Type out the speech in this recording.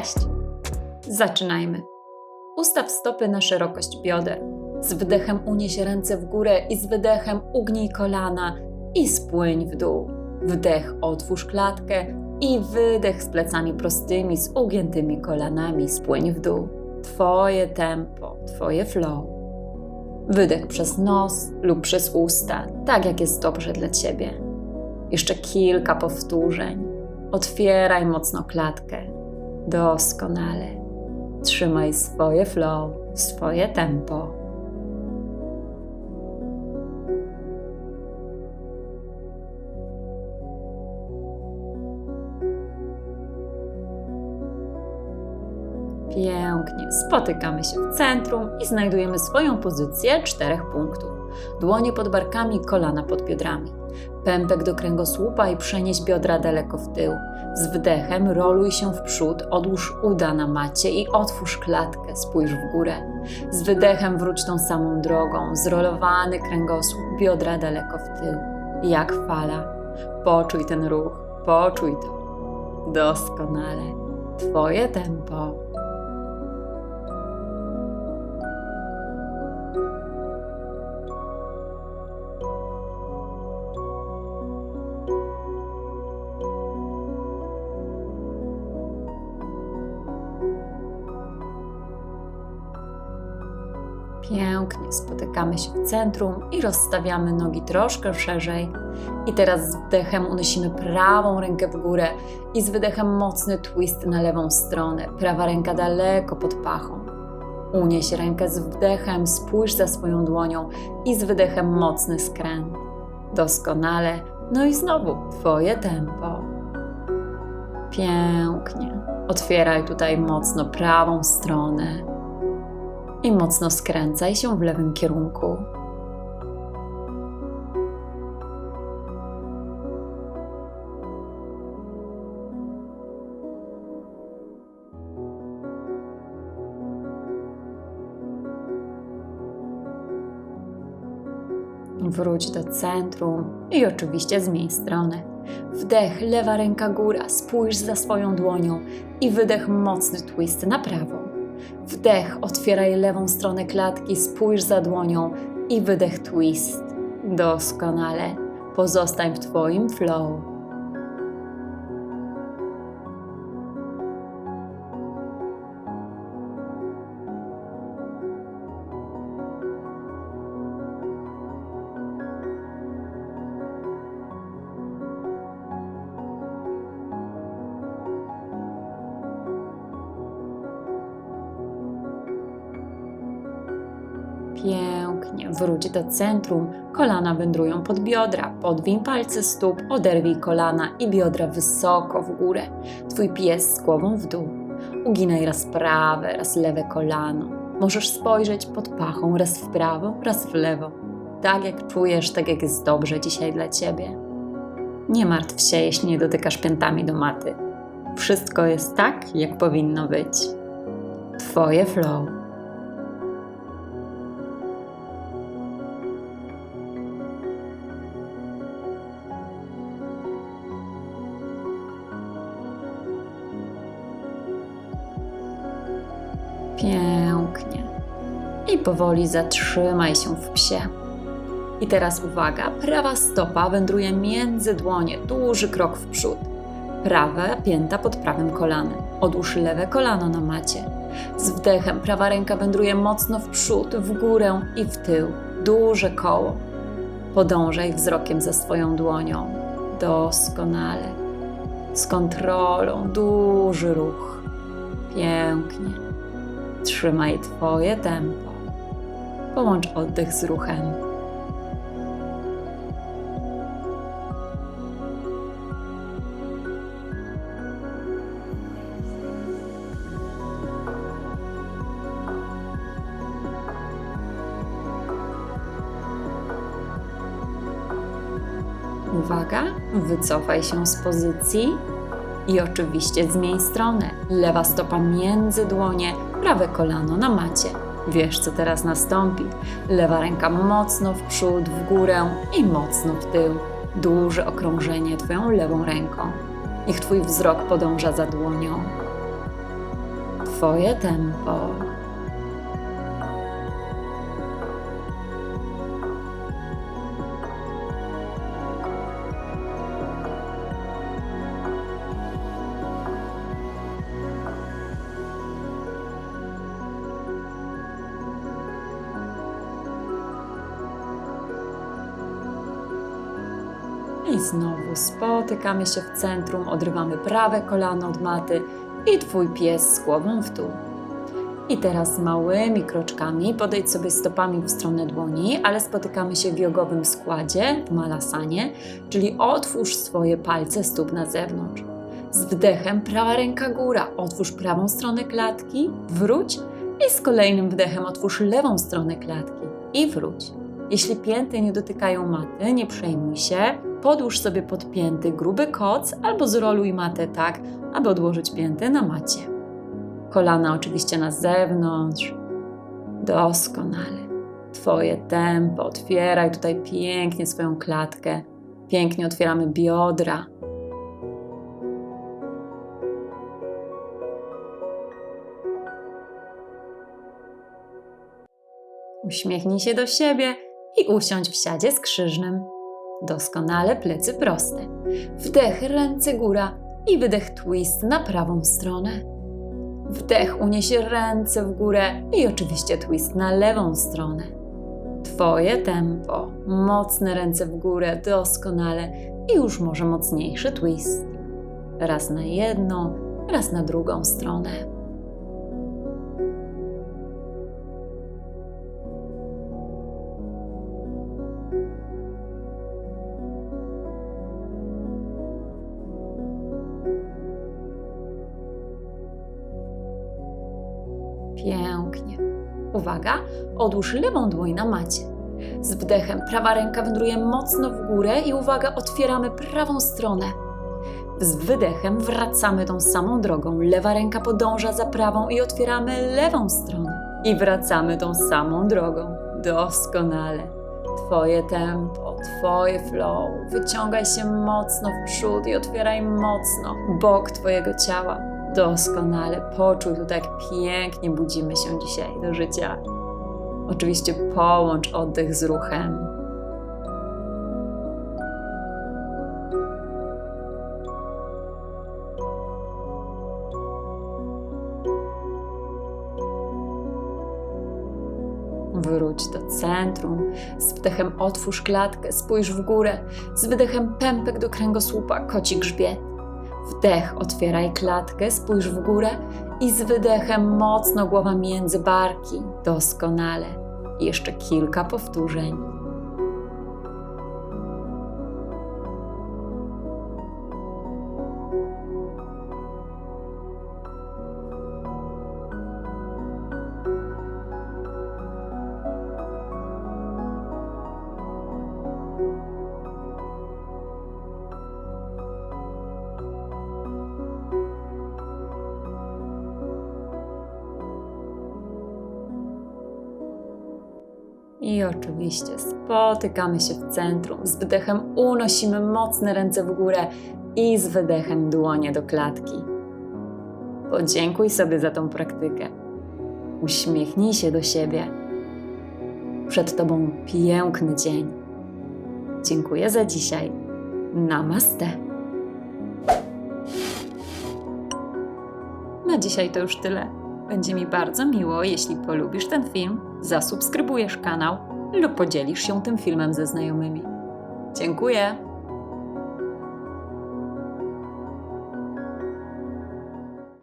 Cześć! Zaczynajmy. Ustaw stopy na szerokość bioder. Z wdechem unieś ręce w górę i z wydechem ugnij kolana i spłyń w dół. Wdech otwórz klatkę i wydech z plecami prostymi, z ugiętymi kolanami spłyń w dół. Twoje tempo, Twoje flow. Wydech przez nos lub przez usta, tak jak jest dobrze dla Ciebie. Jeszcze kilka powtórzeń. Otwieraj mocno klatkę. Doskonale. Trzymaj swoje flow, swoje tempo. Pięknie. Spotykamy się w centrum i znajdujemy swoją pozycję czterech punktów. Dłonie pod barkami, kolana pod biodrami. Pępek do kręgosłupa i przenieś biodra daleko w tył. Z wdechem roluj się w przód, odłóż uda na macie i otwórz klatkę, spójrz w górę. Z wydechem wróć tą samą drogą, zrolowany kręgosłup, biodra daleko w tył. Jak fala. Poczuj ten ruch, poczuj to. Doskonale. Twoje tempo. Pięknie, spotykamy się w centrum i rozstawiamy nogi troszkę szerzej. I teraz z wdechem unosimy prawą rękę w górę i z wydechem mocny twist na lewą stronę. Prawa ręka daleko pod pachą. Unieś rękę z wdechem, spójrz za swoją dłonią i z wydechem mocny skręt. Doskonale. No i znowu Twoje tempo. Pięknie. Otwieraj tutaj mocno prawą stronę i mocno skręcaj się w lewym kierunku. Wróć do centrum i oczywiście zmień stronę. Wdech, lewa ręka góra, spójrz za swoją dłonią i wydech mocny twist na prawą. Wdech, otwieraj lewą stronę klatki, spójrz za dłonią i wydech twist. Doskonale. Pozostań w Twoim flow. Pięknie. Wróć do centrum. Kolana wędrują pod biodra. Podwij palce stóp, oderwij kolana i biodra wysoko w górę. Twój pies z głową w dół. Uginaj raz prawe, raz lewe kolano. Możesz spojrzeć pod pachą raz w prawo, raz w lewo. Tak jak czujesz, tak jak jest dobrze dzisiaj dla ciebie. Nie martw się, jeśli nie dotykasz piętami do maty. Wszystko jest tak, jak powinno być. Twoje flow. Pięknie. I powoli zatrzymaj się w psie. I teraz uwaga, prawa stopa wędruje między dłonie, duży krok w przód. Prawa pięta pod prawym kolanem. Odłóż lewe kolano na macie. Z wdechem prawa ręka wędruje mocno w przód, w górę i w tył. Duże koło. Podążaj wzrokiem za swoją dłonią. Doskonale. Z kontrolą, duży ruch. Pięknie. Trzymaj Twoje tempo. Połącz oddech z ruchem. Uwaga, wycofaj się z pozycji i oczywiście zmień stronę. Lewa stopa między dłonie, prawe kolano na macie. Wiesz, co teraz nastąpi. Lewa ręka mocno w przód, w górę i mocno w tył. Duże okrążenie Twoją lewą ręką. Niech Twój wzrok podąża za dłonią. Twoje tempo. I znowu spotykamy się w centrum, odrywamy prawe kolano od maty i Twój pies z głową w dół. I teraz małymi kroczkami podejdź sobie stopami w stronę dłoni, ale spotykamy się w jogowym składzie, w malasanie, czyli otwórz swoje palce stóp na zewnątrz. Z wdechem prawa ręka góra, otwórz prawą stronę klatki, wróć i z kolejnym wdechem otwórz lewą stronę klatki i wróć. Jeśli pięty nie dotykają maty, nie przejmuj się. Podłóż sobie pod pięty gruby koc albo zroluj matę tak, aby odłożyć pięty na macie. Kolana oczywiście na zewnątrz. Doskonale. Twoje tempo. Otwieraj tutaj pięknie swoją klatkę. Pięknie otwieramy biodra. Uśmiechnij się do siebie i usiądź w siadzie skrzyżnym. Doskonale plecy proste. Wdech, ręce góra i wydech twist na prawą stronę. Wdech unieś ręce w górę i oczywiście twist na lewą stronę. Twoje tempo. Mocne ręce w górę, doskonale i już może mocniejszy twist. Raz na jedną, raz na drugą stronę. Pięknie. Uwaga, odłóż lewą dłoń na macie. Z wdechem prawa ręka wędruje mocno w górę i uwaga, otwieramy prawą stronę. Z wydechem wracamy tą samą drogą. Lewa ręka podąża za prawą i otwieramy lewą stronę. I wracamy tą samą drogą. Doskonale. Twoje tempo, Twoje flow. Wyciągaj się mocno w przód i otwieraj mocno bok Twojego ciała. Doskonale. Poczuj tutaj, jak pięknie budzimy się dzisiaj do życia. Oczywiście połącz oddech z ruchem. Wróć do centrum. Z wdechem otwórz klatkę, spójrz w górę. Z wydechem pępek do kręgosłupa, koci grzbiet. Wdech, otwieraj klatkę, spójrz w górę i z wydechem mocno głowa między barki. Doskonale. Jeszcze kilka powtórzeń. I oczywiście spotykamy się w centrum. Z wdechem unosimy mocne ręce w górę i z wydechem dłonie do klatki. Podziękuj sobie za tą praktykę. Uśmiechnij się do siebie. Przed Tobą piękny dzień. Dziękuję za dzisiaj. Namaste. Na dzisiaj to już tyle. Będzie mi bardzo miło, jeśli polubisz ten film, zasubskrybujesz kanał lub podzielisz się tym filmem ze znajomymi. Dziękuję!